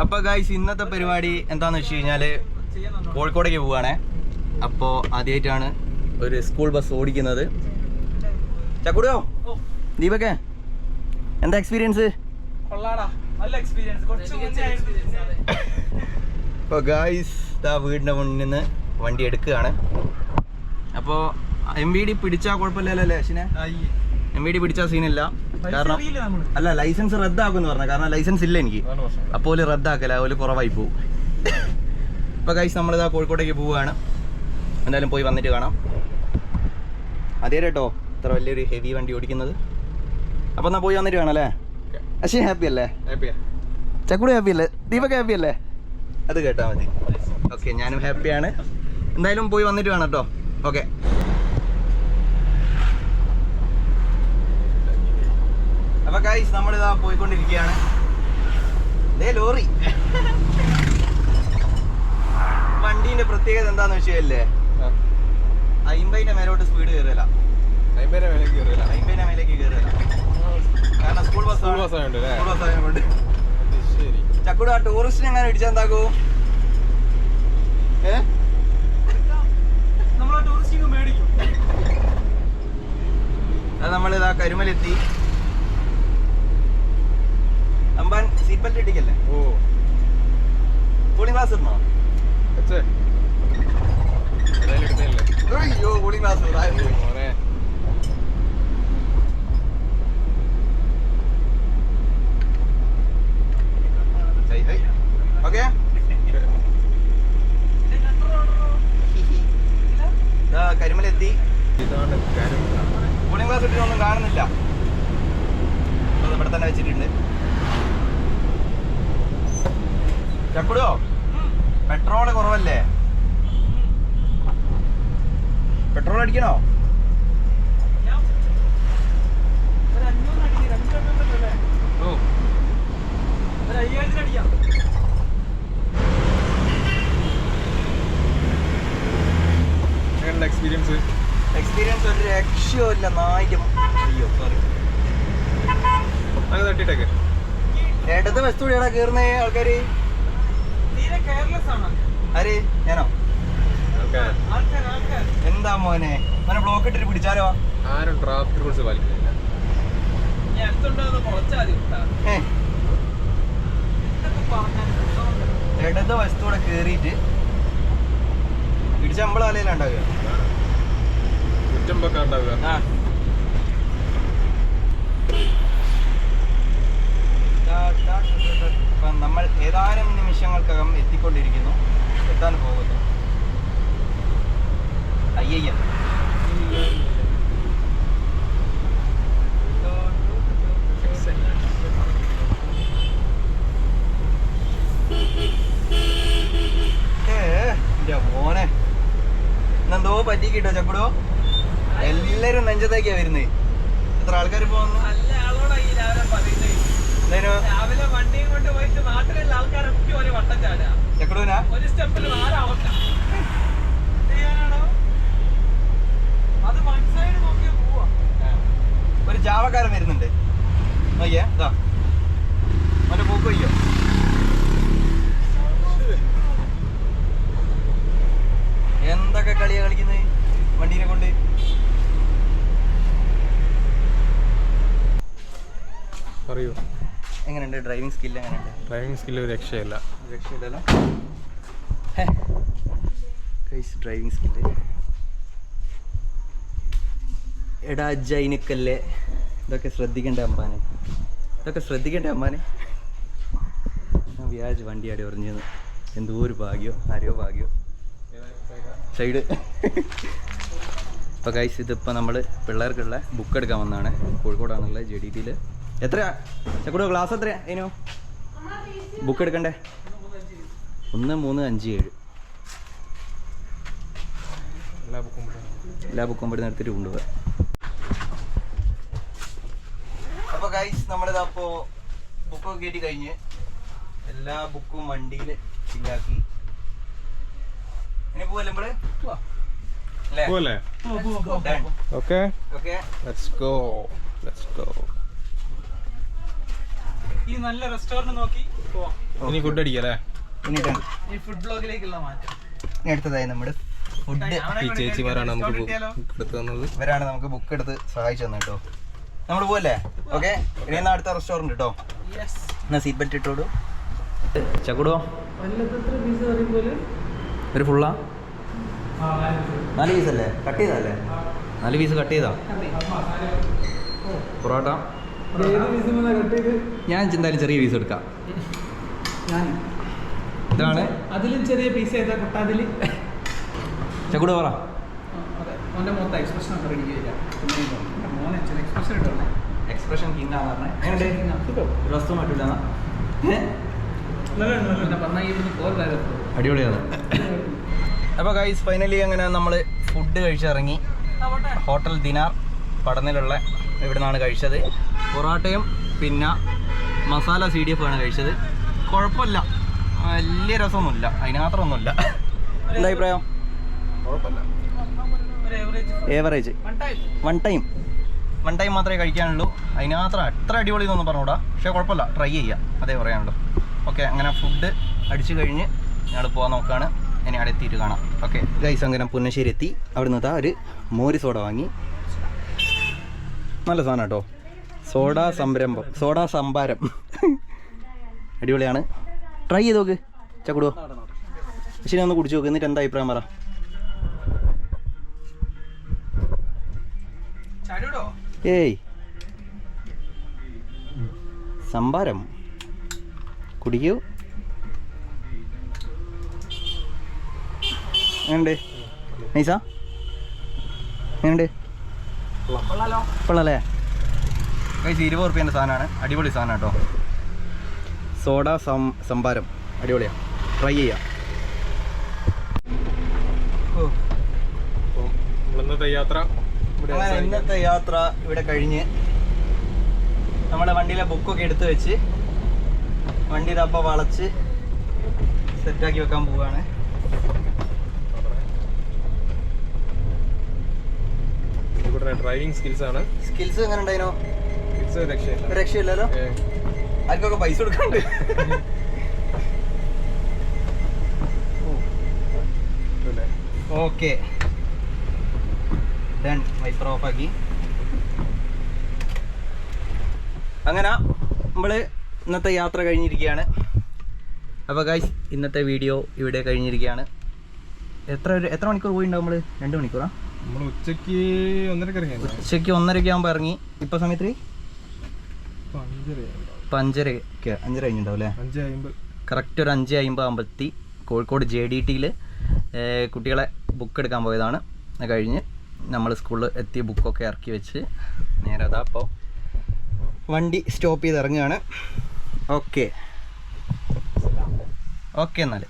അപ്പൊ ഗായ്സ് ഇന്നത്തെ പരിപാടി എന്താന്ന് വെച്ച് കഴിഞ്ഞാൽ കോഴിക്കോടേക്ക് പോവാണേ. അപ്പോ ആദ്യമായിട്ടാണ് ഒരു സ്കൂൾ ബസ് ഓടിക്കുന്നത്. ചക്കുടോ ദീപക്കെ എന്താ എക്സ്പീരിയൻസ് കൊള്ളാടാ. നല്ല എക്സ്പീരിയൻസ് കുറച്ച് മുന്നേ ഇപ്പോൾ ഗായ്സ് ആ വീടിന്റെ മുന്നിൽ നിന്ന് വണ്ടി എടുക്കുകയാണ്. അപ്പോൾ എം വി ഡി പിടിച്ചാൽ കുഴപ്പമില്ലല്ലോ അല്ലേ അശ്വിനെ? എം വി ഡി പിടിച്ചാൽ സീനില്ല കാരണം അല്ല ലൈസൻസ് റദ്ദാക്കുമെന്ന് പറഞ്ഞു കാരണം ലൈസൻസ് ഇല്ല എനിക്ക്. അപ്പോൾ റദ്ദാക്കല അതുപോലെ കുറവായി പോകും ഇപ്പൊ കൈസ് നമ്മളിതാ കോഴിക്കോട്ടേക്ക് പോവുകയാണ് എന്തായാലും പോയി വന്നിട്ട് കാണാം. അതേ കേട്ടോ ഇത്ര വലിയൊരു ഹെവി വണ്ടി ഓടിക്കുന്നത്. അപ്പൊ എന്നാ പോയി വന്നിട്ട് കാണാം അല്ലേ? അശ്വിൻ ഹാപ്പി അല്ലേ? ചക്കുടി ഹാപ്പി അല്ലേ? ദീപക് ഹാപ്പി അല്ലേ? അത് കേട്ടാ മതി. ഓക്കെ ഞാനും ഹാപ്പിയാണ് എന്തായാലും പോയി വന്നിട്ട് കാണാം കേട്ടോ ഓക്കെ അപ്പൊ ഗൈസ് ഇതാ പോയിക്കൊണ്ടിരിക്കുകയാണ്. ദേ ലോറി. വണ്ടീന്റെ പ്രത്യേകത എന്താന്ന് വെച്ചല്ലേ അയിമ്പതിന്റെ മേലോട്ട് സ്പീഡ് കയറില്ല അയിമ്പതിന്റെ മേലേക്ക് കയറില്ല കാരണം സ്കൂൾ ബസ് സ്കൂൾ ബസ് ആയതുകൊണ്ട്? സ്കൂൾ ബസ് ആയതുകൊണ്ട് ചക്കുട ആ ടൂറിസ്റ്റിനെ എങ്ങനെ ഇടിച്ചാൽ എന്താക്കൂ? ഏ? നമ്മളെ ടൂറിസ്റ്റിംഗ് മേടിക്കും. അത് നമ്മളിതാ കരുമലെത്തി. അമ്പാൻ സീറ്റ് ബെൽറ്റ് ഇട്ടിക്കല്ലേ കൂളിംഗ് ഗ്ലാസ് ഇടണോ? അയ്യോ കൂളിംഗ് ഗ്ലാസ് ഓക്കെ? കരിമലെത്തി. കൂളിംഗ് ഗ്ലാസ് ഇട്ടിട്ടൊന്നും കാണുന്നില്ല. ഇവിടെ തന്നെ വെച്ചിട്ടുണ്ട്. ചക്കുടോ പെട്രോൾ കുറവല്ലേ? പെട്രോൾ അടിക്കണോ? എക്സ്പീരിയൻസ് എക്സ്പീരിയൻസ് ഒരു രക്ഷയോ ഇല്ല നായിക്കും അയ്യോ സോറി അത് തട്ടിട്ടേക്ക് ഇടത് വസ്തു കയറുന്ന ആൾക്കാര്? തീരെ കെയർലെസ് ആണ് ആര്? ഞാനോ? എന്താ മോനെ? മോനെ ബ്ലോക്ക് ഇട്ടിട്ട് പിടിച്ചാലോ? ആരും ട്രാഫിക് റൂൾസ് പാലിക്കുന്നില്ല. ഇടത് വശത്തൂടെ കേറിയിട്ട് പിടിച്ച നമ്മളെ തലയിലുണ്ടാവുക കുറ്റം വെക്കാൻ ഉണ്ടാവുക ആ ടാ, ടാ, ടാ, ടാ, ടാ. ഇപ്പം നമ്മൾ ഏതാനും നിമിഷങ്ങൾക്കകം എത്തിക്കൊണ്ടിരിക്കുന്നു. എത്താൻ പോകുന്നു അയ്യയ്യ ഏ, എന്റെ മോനെ. ഇന്നെന്തോ പറ്റിക്കിട്ടോ ചക്കുടോ? എല്ലാരും നെഞ്ചത്തേക്കാ വരുന്നേ. എത്ര ആൾക്കാർ പോകുന്നു രാവിലെ വണ്ടിയും കൊണ്ട് പോയിട്ട് നാട്ടിലുള്ള ആൾക്കാരൊക്കെ ഒരു വട്ടം ചാടുക. ഒരു സ്റ്റെപ്പിൽ ചെയ്യാനാണോ? അത് വൺ സൈഡ് നോക്കിയാ പോവാ. ഒരു ജാവക്കാരൻ വരുന്നുണ്ട്. നോക്കിയേ ഇതാ അവന്റെ പോക്ക് വയ്യോ? എന്തൊക്കെ കളിയാ കളിക്കുന്നത്? വണ്ടീനെ കൊണ്ട്? എങ്ങനെയുണ്ട്? ഡ്രൈവിംഗ് സ്കില്ല് എങ്ങനെയുണ്ട്? ഡ്രൈവിംഗ് സ്കില്ല് ഒരു രക്ഷയില്ല. രക്ഷയില്ലല്ലോ. കൈസ് ഡ്രൈവിംഗ് സ്കില്ല് എടാ ജൈനക്കല്ലേ. ഇതൊക്കെ ശ്രദ്ധിക്കേണ്ട അമ്മാനെ? ഇതൊക്കെ ശ്രദ്ധിക്കേണ്ട അമ്മാനെ? ഞാൻ വണ്ടി ആടി പറഞ്ഞത് എന്തോ ഒരു ഭാഗ്യോ? ആരെയോ ഭാഗ്യോ? സൈഡ് ഇപ്പോൾ കൈസ് ഇതിപ്പോൾ നമ്മൾ പിള്ളേർക്കുള്ള ബുക്ക് എടുക്കാൻ വന്നതാണ് കോഴിക്കോടാണുള്ള ജെ ഡി ടിയിൽ എത്രയാ? ചെക്കൂടോ ക്ലാസ് എത്രയാ? അതിനോ ബുക്ക് എടുക്കണ്ടേ? ഒന്ന് മൂന്ന് അഞ്ച് ഏഴ്. എല്ലാ ബുക്കും എല്ലാ ബുക്കും ഇവിടെ നിർത്തിയിട്ട് കൊണ്ടുപോകാം. അപ്പോൾ ഗൈസ് നമ്മളിതാ അപ്പോൾ ബുക്കൊക്കെ കയറ്റി കഴിഞ്ഞ് എല്ലാ ബുക്കും വണ്ടിയിൽ ഫില്ലാക്കി ഇനി പോവല്ലേ നമ്മൾ? പോവല്ലേ. Okay Okay. Let's go let's go ഈ നല്ല റെസ്റ്റോറന്റ് നോക്കി പോവാം. ഇനി ഫുഡ് അടിക്കല്ലേ? ഇനി ഈ ഫുഡ് ബ്ലോഗിലേക്കുള്ള മാറ്റം. ഇനി അടുത്തതായി നമ്മുടെ ഫുഡ് ഈ ചേച്ചിമാരാണ് നമുക്ക് ബുക്ക് എടുത്തു തന്നത്. ഇവരാണ് നമുക്ക് ബുക്ക് എടുത്ത് സഹായിച്ചു തന്നെ കേട്ടോ. നമ്മൾ പോവല്ലേ? ഓക്കെ ഇനി എന്നാ അടുത്ത റെസ്റ്റോറന്റ് കേട്ടോ യെസ് എന്നാ സീറ്റ് ബെൽറ്റ് ഇട്ടോടൂ ചക്കുടോ ഒരു ഫുള്ളാ നാല് പീസ് അല്ലേ? കട്ട് ചെയ്തല്ലേ നാല് പീസ് കട്ട് ചെയ്താ? പൊറോട്ട? ഞാൻ എന്തായാലും ചെറിയ പീസ് എടുക്കാം. ഇതാണ്. അതിലും ചെറിയ പീസ് ഏതാ കൊട്ടാതിൽ ചക്കൂടെ പറ. മൊത്തം എക്സ്പ്രഷൻ മോനെ എക്സ്പ്രഷൻ എക്സ്പ്രഷൻ കിങ് ആണ് പറഞ്ഞത് ഡ്രസ്സും അടിപൊളിയാണ്. അപ്പോൾ ഗൈസ് ഫൈനലി അങ്ങനെ നമ്മൾ ഫുഡ് കഴിച്ചിറങ്ങി. ഹോട്ടൽ ദിനാർ പടനിലുള്ള ഇവിടെ നിന്നാണ് കഴിച്ചത്. പൊറോട്ടയും പിന്നെ മസാല സി ഡി എഫ് ആണ് കഴിച്ചത്. കുഴപ്പമില്ല. വലിയ രസമൊന്നുമില്ല. അതിനകത്തൊന്നുമില്ല എന്താ അഭിപ്രായം? Average one time one time one time മാത്രമേ കഴിക്കാനുള്ളൂ. അതിനകത്ത് അത്ര അടിപൊളി എന്നൊന്നും പറഞ്ഞൂടാ പക്ഷേ കുഴപ്പമില്ല. ട്രൈ ചെയ്യാം. അതേ പറയാനുള്ളൂ. ഓക്കെ അങ്ങനെ ഫുഡ് അടിച്ചു കഴിഞ്ഞ് ഞങ്ങൾ പോകാൻ നോക്കുകയാണ് ഇനി അവിടെ എത്തിയിട്ട് കാണാം. ഓക്കെ ഗൈസ് അങ്ങനെ പുന്നശ്ശേരി എത്തി. അവിടെ നിന്ന് ഒരു മോരി സോഡ വാങ്ങി. നല്ല സാധനം കേട്ടോ സോഡ സംരംഭം സോഡ സംഭാരം. അടിപൊളിയാണ്. ട്രൈ ചെയ്ത് നോക്ക് ചക്കുടുവോ ശരി ഒന്ന് കുടിച്ചു നോക്ക് എന്നിട്ട് എന്താ അഭിപ്രായം പറ. ഏയ്. സംഭാരം. കുടിക്കൂ. എങ്ങനെയുണ്ട്? നൈസാ എങ്ങനെയുണ്ട്? കൊള്ളാലോ. കഴിച്ച് ഇരുപത് റുപ്യേന്റെ സാധനമാണ്. അടിപൊളി സാധനം കേട്ടോ. സോഡ സം സംഭാരം. അടിപൊളിയാണ് ട്രൈ ചെയ്യാം. ഇന്നത്തെ യാത്ര ഇവിടെ ഇന്നത്തെ യാത്ര ഇവിടെ കഴിഞ്ഞ് നമ്മുടെ വണ്ടിയിലെ ബുക്കൊക്കെ എടുത്തു വെച്ച് വണ്ടി തപ്പ വളച്ച് സെറ്റാക്കി വെക്കാൻ പോവാണ്. ഡ്രൈവിംഗ് സ്കിൽസ് ആണ്. സ്കിൽസ് എങ്ങനെ ഒരു രക്ഷയില്ലല്ലോ? അതിനൊക്കെ പൈസ കൊടുക്കണ്ട്? ഓക്കെ. ഡൺ വൈപ്പർ ഓഫാക്കി അങ്ങനെ നമ്മൾ ഇന്നത്തെ യാത്ര കഴിഞ്ഞിരിക്കുകയാണ്. അപ്പോൾ ഗൈസ് ഇന്നത്തെ വീഡിയോ ഇവിടെ കഴിഞ്ഞിരിക്കുകയാണ്. എത്ര ഒരു എത്ര മണിക്കൂർ പോയിണ്ടാവും നമ്മൾ രണ്ട് മണിക്കൂറാ? നമ്മൾ ഉച്ചയ്ക്ക് ഒന്നരക്ക് ഇറങ്ങി ഉച്ചയ്ക്ക് ഒന്നരയ്ക്ക് ആകുമ്പോൾ ഇറങ്ങി. ഇപ്പോൾ സമയത്ത്? ഇപ്പൊ അഞ്ചര അഞ്ചര കഴിഞ്ഞിട്ടുണ്ടാവും അല്ലേ? അഞ്ച് അമ്പത് കറക്റ്റ് ഒരു അഞ്ച് അമ്പത് ആകുമ്പോഴത്തി കോഴിക്കോട് ജെ ഡി ടിയിൽ കുട്ടികളെ ബുക്ക് എടുക്കാൻ പോയതാണ്. അത് കഴിഞ്ഞ് നമ്മൾ സ്കൂളിൽ എത്തി ബുക്കൊക്കെ ഇറക്കി വെച്ച് നേരെ അതാ അപ്പോൾ വണ്ടി സ്റ്റോപ്പ് ചെയ്ത് ഇറങ്ങുകയാണ്. ഓക്കെ ഓക്കെ എന്നാൽ